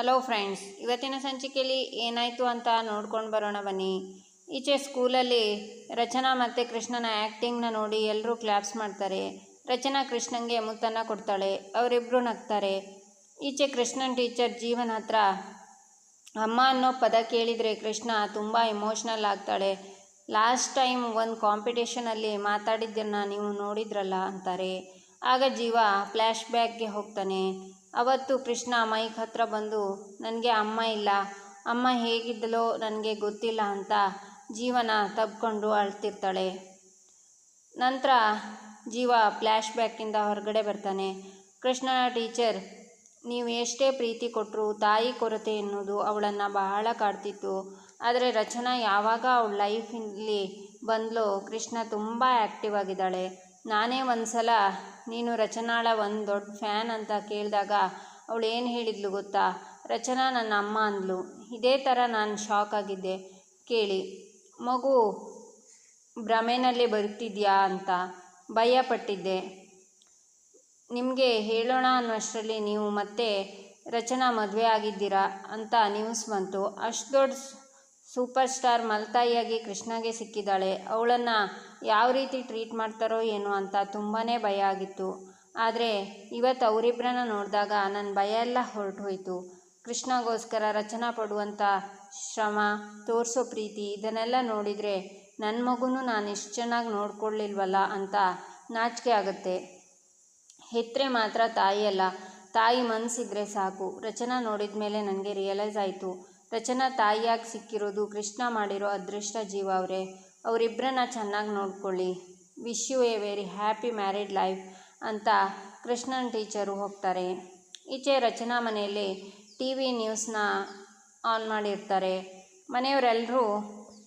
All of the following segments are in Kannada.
ಹಲೋ ಫ್ರೆಂಡ್ಸ್ ಇವತ್ತಿನ ಸಂಚಿಕೆಯಲ್ಲಿ ಏನಾಯಿತು ಅಂತ ನೋಡ್ಕೊಂಡು ಬರೋಣ ಬನ್ನಿ. ಈಚೆ ಸ್ಕೂಲಲ್ಲಿ ರಚನಾ ಮತ್ತು ಕೃಷ್ಣನ ಆ್ಯಕ್ಟಿಂಗ್ನ ನೋಡಿ ಎಲ್ಲರೂ ಕ್ಲಾಪ್ಸ್ ಮಾಡ್ತಾರೆ. ರಚನಾ ಕೃಷ್ಣನ್ಗೆ ಮುತ್ತನ್ನ ಕೊಡ್ತಾಳೆ ಅವರಿಬ್ಬರು ನಗ್ತಾರೆ. ಈಚೆ ಕೃಷ್ಣನ್ ಟೀಚರ್ ಜೀವನ್ ಹತ್ರ, ಅಮ್ಮ ಅನ್ನೋ ಪದ ಕೇಳಿದರೆ ಕೃಷ್ಣ ತುಂಬ ಇಮೋಷ್ನಲ್ ಆಗ್ತಾಳೆ. ಲಾಸ್ಟ್ ಟೈಮ್ ಒಂದು ಕಾಂಪಿಟೇಷನಲ್ಲಿ ಮಾತಾಡಿದ್ದನ್ನು ನೀವು ನೋಡಿದ್ರಲ್ಲ ಅಂತಾರೆ. ಆಗ ಜೀವ ಫ್ಲ್ಯಾಶ್ ಬ್ಯಾಕ್ಗೆ ಹೋಗ್ತಾನೆ. ಅವತ್ತು ಕೃಷ್ಣ ಮೈಕ್ ಹತ್ರ ಬಂದು, ನನಗೆ ಅಮ್ಮ ಇಲ್ಲ. ಅಮ್ಮ ಹೇಗಿದ್ದಲೋ ನನಗೆ ಗೊತ್ತಿಲ್ಲ ಅಂತ ಜೀವನ ತಬ್ಕೊಂಡು ಅಳ್ತಿರ್ತಾಳೆ. ನಂತರ ಜೀವ ಫ್ಲ್ಯಾಶ್ ಬ್ಯಾಕಿಂದ ಹೊರಗಡೆ ಬರ್ತಾನೆ. ಕೃಷ್ಣನ ಟೀಚರ್, ನೀವು ಎಷ್ಟೇ ಪ್ರೀತಿ ಕೊಟ್ಟರೂ ತಾಯಿ ಕೊರತೆ ಎನ್ನುವುದು ಅವಳನ್ನು ಬಹಳ ಕಾಡ್ತಿತ್ತು. ಆದರೆ ರಚನಾ ಯಾವಾಗ ಅವಳ ಲೈಫಲ್ಲಿ ಬಂದಲೋ ಕೃಷ್ಣ ತುಂಬ ಆ್ಯಕ್ಟಿವ್ ಆಗಿದ್ದಾಳೆ. ನಾನೇ ಒಂದು ಸಲ ನೀನು ರಚನಾಳ ಒಂದು ದೊಡ್ಡ ಫ್ಯಾನ್ ಅಂತ ಕೇಳಿದಾಗ ಅವಳು ಏನು ಹೇಳಿದ್ಲು ಗೊತ್ತಾ? ರಚನಾ ನನ್ನ ಅಮ್ಮ ಅಂದ್ಲು. ಇದೇ ಥರ ನಾನು ಶಾಕ್ ಆಗಿದ್ದೆ. ಕೇಳಿ. ಮಗು, ಭ್ರಮೆನಲ್ಲಿ ಬರುತ್ತಿದ್ಯಾ ಅಂತ ಭಯಪಟ್ಟಿದ್ದೆ. ನಿಮಗೆ ಹೇಳೋಣ ಅನ್ನೋಷ್ಟರಲ್ಲಿ ನೀವು ಮತ್ತೆ ರಚನಾ ಮದುವೆ ಆಗಿದ್ದೀರಾ ಅಂತ ನ್ಯೂಸ್ ಬಂತು. ಅಷ್ಟು ದೊಡ್ಡ ಸೂಪರ್ ಸ್ಟಾರ್ ಮಲ್ತಾಯಿಯಾಗಿ ಕೃಷ್ಣಗೆ ಸಿಕ್ಕಿದ್ದಾಳೆ. ಅವಳನ್ನು ಯಾವ ರೀತಿ ಟ್ರೀಟ್ ಮಾಡ್ತಾರೋ ಏನೋ ಅಂತ ತುಂಬಾ ಭಯ ಆಗಿತ್ತು. ಆದರೆ ಇವತ್ತು ಅವರಿಬ್ಬರನ್ನ ನೋಡಿದಾಗ ನನ್ನ ಭಯ ಎಲ್ಲ ಹೊರಟು ಹೋಯಿತು ಕೃಷ್ಣಗೋಸ್ಕರ ರಚನಾ ಪಡುವಂಥ ಶ್ರಮ, ತೋರಿಸೋ ಪ್ರೀತಿ ಇದನ್ನೆಲ್ಲ ನೋಡಿದರೆ ನನ್ನ ಮಗುನೂ ನಾನು ಇಷ್ಟು ಚೆನ್ನಾಗಿ ನೋಡ್ಕೊಳ್ಳಿಲ್ವಲ್ಲ ಅಂತ ನಾಚಿಕೆ ಆಗುತ್ತೆ. ಹೆತ್ತರೆ ಮಾತ್ರ ತಾಯಿಯಲ್ಲ ತಾಯಿ ಮನಸ್ಸಿದ್ರೆ ಸಾಕು. ರಚನಾ ನೋಡಿದ ಮೇಲೆ ನನಗೆ ರಿಯಲೈಸ್ ಆಯಿತು. ರಚನಾ ತಾಯಿಯಾಗಿ ಸಿಕ್ಕಿರೋದು ಕೃಷ್ಣ ಮಾಡಿರೋ ಅದೃಷ್ಟ ಜೀವ ಅವರೇ. ಅವರಿಬ್ಬರನ್ನ ಚೆನ್ನಾಗಿ ನೋಡ್ಕೊಳ್ಳಿ. Wish you a very happy married life ಅಂತ ಕೃಷ್ಣನ್ ಟೀಚರು ಹೋಗ್ತಾರೆ. ಈಚೆ ರಚನಾ ಮನೆಯಲ್ಲಿ ಟಿ ವಿ ನ್ಯೂಸ್ನ ಆನ್ ಮಾಡಿರ್ತಾರೆ. ಮನೆಯವರೆಲ್ಲರೂ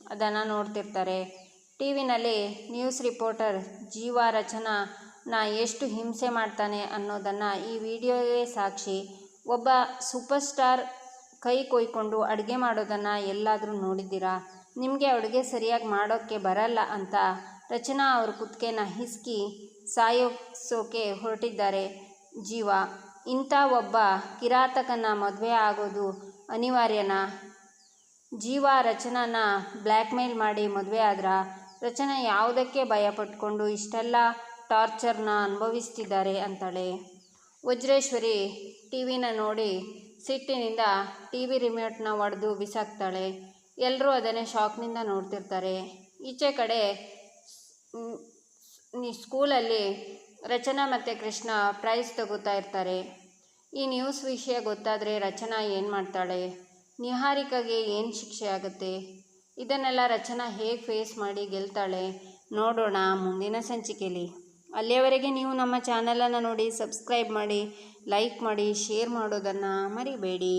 ಅದನ್ನು ನೋಡ್ತಿರ್ತಾರೆ. ಟಿ ವಿನಲ್ಲಿ ನ್ಯೂಸ್ ರಿಪೋರ್ಟರ್ ಜೀವ ರಚನಾ ನಾ ಎಷ್ಟು ಹಿಂಸೆ ಮಾಡ್ತಾನೆ ಅನ್ನೋದನ್ನು ಈ ವಿಡಿಯೋಗೆ ಸಾಕ್ಷಿ. ಒಬ್ಬ ಸೂಪರ್ ಸ್ಟಾರ್ ಕೈ ಕೊಯ್ಕೊಂಡು ಅಡುಗೆ ಮಾಡೋದನ್ನು ಎಲ್ಲಾದರೂ ನೋಡಿದ್ದೀರಾ? ನಿಮಗೆ ಅಡುಗೆ ಸರಿಯಾಗಿ ಮಾಡೋಕ್ಕೆ ಬರಲ್ಲ ಅಂತ ರಚನಾ ಅವ್ರ ಕುತ್ತಿಗೆನ ಹಿಸ್ಕಿ ಸಾಯೋಸೋಕೆ ಹೊರಟಿದ್ದಾರೆ ಜೀವ. ಇಂಥ ಒಬ್ಬ ಕಿರಾತಕನ ಮದುವೆ ಆಗೋದು ಅನಿವಾರ್ಯನಾ? ಜೀವ ರಚನಾನ ಬ್ಲ್ಯಾಕ್ ಮೇಲ್ ಮಾಡಿ ಮದುವೆ ಆದ್ರ ರಚನಾ ಯಾವುದಕ್ಕೆ ಭಯ ಪಟ್ಕೊಂಡು ಇಷ್ಟೆಲ್ಲ ಟಾರ್ಚರ್ನ ಅನುಭವಿಸ್ತಿದ್ದಾರೆ ಅಂತಾಳೆ. ವಜ್ರೇಶ್ವರಿ ಟಿ ವಿನ ನೋಡಿ ಸಿಟ್ಟಿನಿಂದ ಟಿ ವಿ ರಿಮೋಟ್ನ ಒಡೆದು ಬಿಸಾಕ್ತಾಳೆ ಎಲ್ಲರೂ ಅದನ್ನೇ ಶಾಕ್ನಿಂದ ನೋಡ್ತಿರ್ತಾರೆ. ಈಚೆ ಕಡೆ ಸ್ಕೂಲಲ್ಲಿ ರಚನಾ ಮತ್ತು ಕೃಷ್ಣ ಪ್ರೈಸ್ ತಗೋತಾ ಇರ್ತಾರೆ. ಈ ನ್ಯೂಸ್ ವಿಷಯ ಗೊತ್ತಾದರೆ ರಚನಾ ಏನು ಮಾಡ್ತಾಳೆ? ನಿಹಾರಿಕಾಗೆ ಏನು ಶಿಕ್ಷೆ ಆಗುತ್ತೆ? ಇದನ್ನೆಲ್ಲ ರಚನಾ ಹೇಗೆ ಫೇಸ್ ಮಾಡಿ ಗೆಲ್ತಾಳೆ? ನೋಡೋಣ ಮುಂದಿನ ಸಂಚಿಕೆಯಲ್ಲಿ ಅಲ್ಲಿಯವರೆಗೆ ನೀವು ನಮ್ಮ ಚಾನಲನ್ನು ನೋಡಿ ಸಬ್ಸ್ಕ್ರೈಬ್ ಮಾಡಿ ಲೈಕ್ ಮಾಡಿ ಶೇರ್ ಮಾಡೋದನ್ನು ಮರಿಬೇಡಿ.